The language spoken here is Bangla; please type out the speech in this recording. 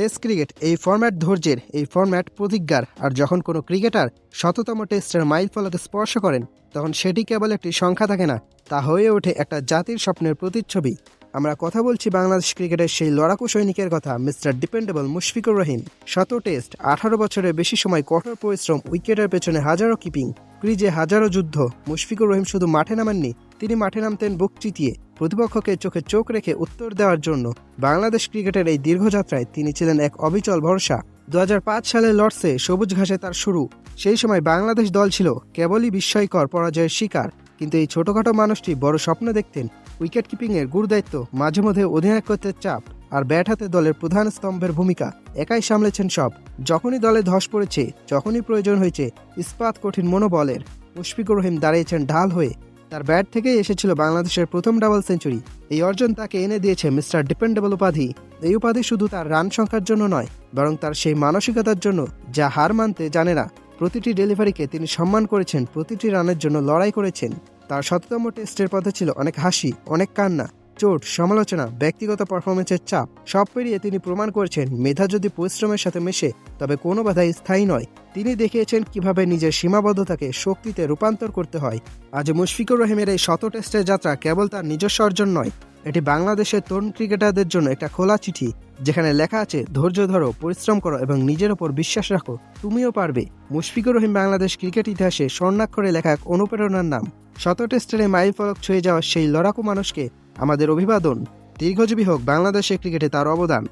টেস্ট ক্রিকেট এই ফরম্যাট ধৈর্যের, এই ফরম্যাট প্রতিজ্ঞার। আর যখন কোনো ক্রিকেটার শততম টেস্টের মাইল ফলকে স্পর্শ করেন, তখন সেটি কেবল একটি সংখ্যা থাকে না, তা হয়ে ওঠে একটা জাতির স্বপ্নের প্রতিচ্ছবি। আমরা কথা বলছি বাংলাদেশ ক্রিকেটের সেই লড়াকু সৈনিকের কথা, মিস্টার ডিপেন্ডেবল মুশফিকুর রহিম। শত টেস্ট, আঠারো বছরের বেশি সময় কঠোর পরিশ্রম, উইকেটের পেছনে হাজারো কিপিং। ক্রিজে হাজারো যুদ্ধ, মুশফিকুর রহিম শুধু মাঠে নামেননি, তিনি মাঠে নামতেন বুক চিতিয়ে, প্রতিপক্ষকে চোখে চোখ রেখে উত্তর দেওয়ার জন্য। বাংলাদেশ ক্রিকেটের এই দীর্ঘযাত্রায় তিনি ছিলেন এক অবিচল ভরসা। দু হাজার পাঁচ সালে লর্ডসে সবুজ ঘাসে তার শুরু। সেই সময় বাংলাদেশ দল ছিল কেবলই বিস্ময়কর পরাজয়ের শিকার, কিন্তু এই ছোটখাটো মানুষটি বড় স্বপ্ন দেখতেন। উইকেট কিপিংয়ের গুরুদায়িত্ব মাঝে মধ্যে অধিনায়কত্বের চাপ। আর ব্যাট হাতে দলের প্রধান স্তম্ভের ভূমিকা একাই সামলেছেন সব। যখনই দলে ধস পড়েছে, যখনই প্রয়োজন হয়েছে, ইস্পাত কঠিন মনোবলের মুশফিকুর রহিম দাঁড়িয়েছেন ঢাল হয়ে। তার ব্যাট থেকেই এসেছিল বাংলাদেশের প্রথম ডাবল সেঞ্চুরি। এই অর্জন তাকে এনে দিয়েছে মিস্টার ডিপেন্ডেবল উপাধি। এই উপাধি শুধু তার রান সংখ্যার জন্য নয়, বরং তার সেই মানসিকতার জন্য যা হার মানতে জানে না। প্রতিটি ডেলিভারিকে তিনি সম্মান করেছেন, প্রতিটি রানের জন্য লড়াই করেছেন। তার শততম টেস্টের পথে ছিল অনেক হাসি, অনেক কান্না। চোট, সমালোচনা, ব্যক্তিগত পারফরমেন্সের চাপ, সব পেরিয়ে তিনি প্রমাণ করেছেন মেধা যদি পরিশ্রমের সাথে মেশে, তবে কোনো বাধাই স্থায়ী নয়। তিনি দেখিয়েছেন কীভাবে নিজের সীমাবদ্ধতাকে শক্তিতে রূপান্তর করতে হয়। আজ মুশফিকুর রহিমের এই শত টেস্টের যাত্রা কেবল তার নিজস্ব অর্জন নয় এটি বাংলাদেশের তরুণ ক্রিকেটারদের জন্য একটা খোলা চিঠি, যেখানে লেখা আছে, ধৈর্য ধরো, পরিশ্রম করো এবং নিজের ওপর বিশ্বাস রাখো। তুমিও পারবে। মুশফিকুর রহিম বাংলাদেশ ক্রিকেট ইতিহাসে স্বর্ণাক্ষরে লেখা এক অনুপ্রেরণার নাম। শত টেস্টের মাইল ফলক ছুঁয়ে যাওয়া সেই লড়াকু মানুষকে আমাদের অভিবাদন। দীর্ঘজীবী হোক বাংলাদেশের ক্রিকেটে তার অবদান।